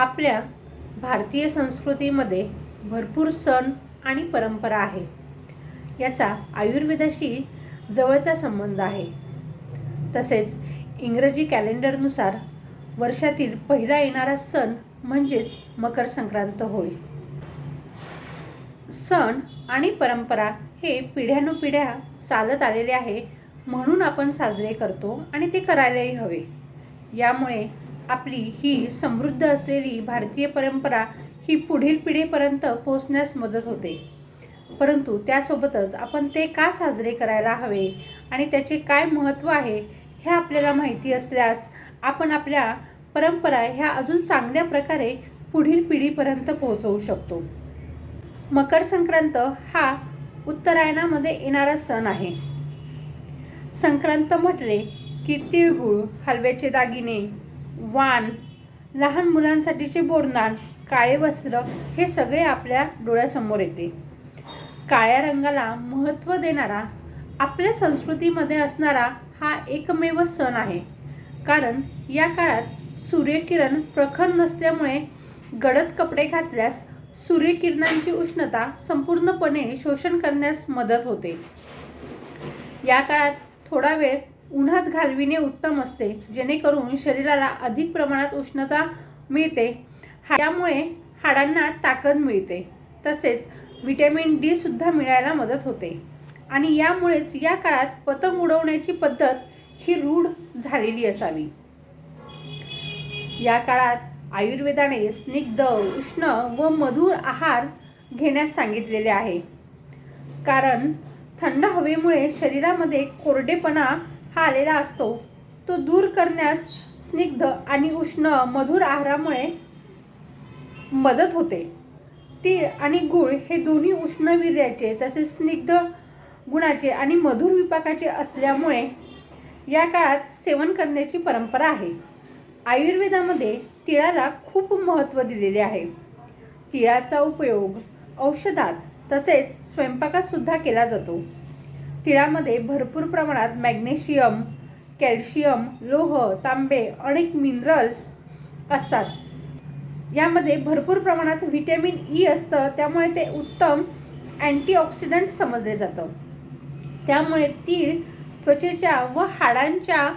आपल्या भारतीय संस्कृतीमध्ये भरपूर सण आणि परंपरा आहे. याचा आयुर्वेदाशी जवळचा संबंध आहे. तसेच इंग्रजी कॅलेंडरनुसार वर्षातील पहिला येणारा सण म्हणजेच मकर संक्रांत होय. सण आणि परंपरा हे पिढ्यानुपिढ्या चालत आलेले आहे म्हणून आपण साजरे करतो आणि ते करायलाही हवे. यामुळे आपली ही समृद्ध असलेली भारतीय परंपरा ही पुढील पिढीपर्यंत पोचण्यास मदत होते. परंतु त्यासोबतच आपण ते का साजरे करायला हवे आणि त्याचे काय महत्त्व आहे हे आपल्याला माहिती असल्यास आपण आपल्या परंपरा ह्या अजून चांगल्या प्रकारे पुढील पिढीपर्यंत पोहोचवू शकतो. मकर संक्रांत हा उत्तरायणामध्ये येणारा सण आहे. संक्रांत म्हटले की तिळगुळ हलव्याचे दागिने वाण लहान मुलांसाठीचे बोरनान काळे वस्त्र हे सगळे आपल्या डोळ्यासमोर येते. काळ्या रंगाला महत्त्व देणारा आपल्या संस्कृतीमध्ये असणारा हा एकमेव सण आहे. कारण या काळात सूर्यकिरण प्रखर नसल्यामुळे गडद कपडे घातल्यास सूर्यकिरणांची उष्णता संपूर्णपणे शोषण करण्यास मदत होते. या काळात थोडा वेळ उन्हात घालविणे उत्तम असते. जेणेकरून शरीराला अधिक प्रमाणात उष्णता मिळते. त्यामुळे हाडांना ताकद मिळते. तसेच व्हिटॅमिन डी सुद्धा मिळायला मदत होते. आणि यामुळेच या काळात पतंग उडवण्याची पद्धत ही रूढ झालेली असावी. या काळात आयुर्वेदाने स्निग्ध उष्ण व मधुर आहार घेण्यास सांगितलेले आहे. कारण थंड हवेमुळे शरीरामध्ये कोरडेपणा हा आलेला असतो. तो दूर करण्यास स्निग्ध आणि उष्ण मधुर आहारामुळे मदत होते. तीळ आणि गूळ हे दोन्ही उष्णवीर्याचे तसेच स्निग्ध गुणाचे आणि मधुर विपाकाचे असल्यामुळे या काळात सेवन करण्याची परंपरा आहे. आयुर्वेदामध्ये तिळाला खूप महत्त्व दिलेले आहे. तिळाचा उपयोग औषधात तसेच स्वयंपाकातसुद्धा केला जातो. तिळामध्ये भरपूर प्रमाणात मॅग्नेशियम कॅल्शियम लोह तांबे अनेक मिनरल्स असतात. यामध्ये भरपूर प्रमाणात व्हिटॅमिन ई असतं त्यामुळे ते उत्तम अँटीऑक्सिडंट समजले जातं. त्यामुळे तीळ त्वचेच्या व हाडांच्या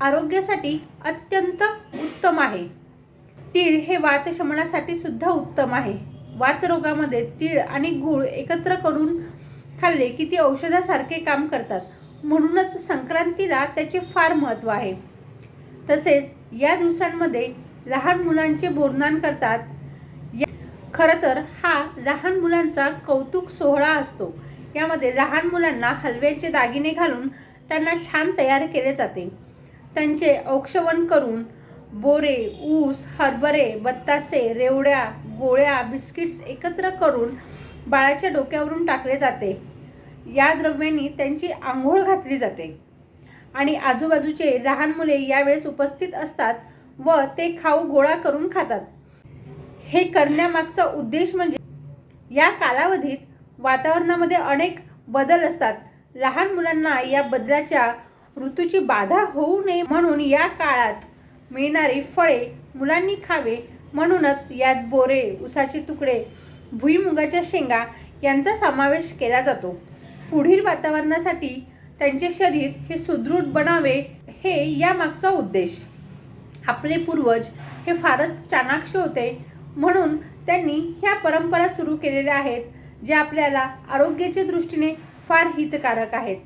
आरोग्यासाठी अत्यंत उत्तम आहे. तीळ हे वातशमनासाठी सुद्धा उत्तम आहे. वातरोगामध्ये तीळ आणि गूळ एकत्र करून खाल्ले की ती औषधासारखे काम करतात. म्हणूनच संक्रांतीला त्याचे फार महत्त्व आहे. तसेच या दिवसांमध्ये लहान मुलांचे बोरनान करतात. खरं तर हा लहान मुलांचा कौतुक सोहळा असतो. यामध्ये लहान मुलांना हलव्याचे दागिने घालून त्यांना छान तयार केले जाते. त्यांचे औक्षवण करून बोरे ऊस हरभरे बत्तासे रेवड्या गोळ्या बिस्किट्स एकत्र करून बाळाच्या डोक्यावरून टाकले जाते. या द्रव्यांनी त्यांची आंघोळ घातली जाते. आणि आजूबाजूचे लहान मुले यावेळेस उपस्थित असतात व ते खाऊ गोळा करून खातात. हे करण्यामागचा उद्देश म्हणजे या कालावधीत वातावरणामध्ये अनेक बदल असतात. लहान मुलांना या बदलाच्या ऋतूची बाधा होऊ नये म्हणून या काळात मिळणारी फळे मुलांनी खावे म्हणूनच यात बोरे उसाचे तुकडे भुईमुगाच्या शेंगा यांचा समावेश केला जातो. पुढील वातावरणासाठी त्यांचे शरीर हे सुदृढ बनावे हे यामागचा उद्देश. आपले पूर्वज हे फारच चाणाक्ष होते म्हणून त्यांनी ह्या परंपरा सुरू केलेल्या आहेत ज्या आपल्याला आरोग्याच्या दृष्टीने फार हितकारक आहेत.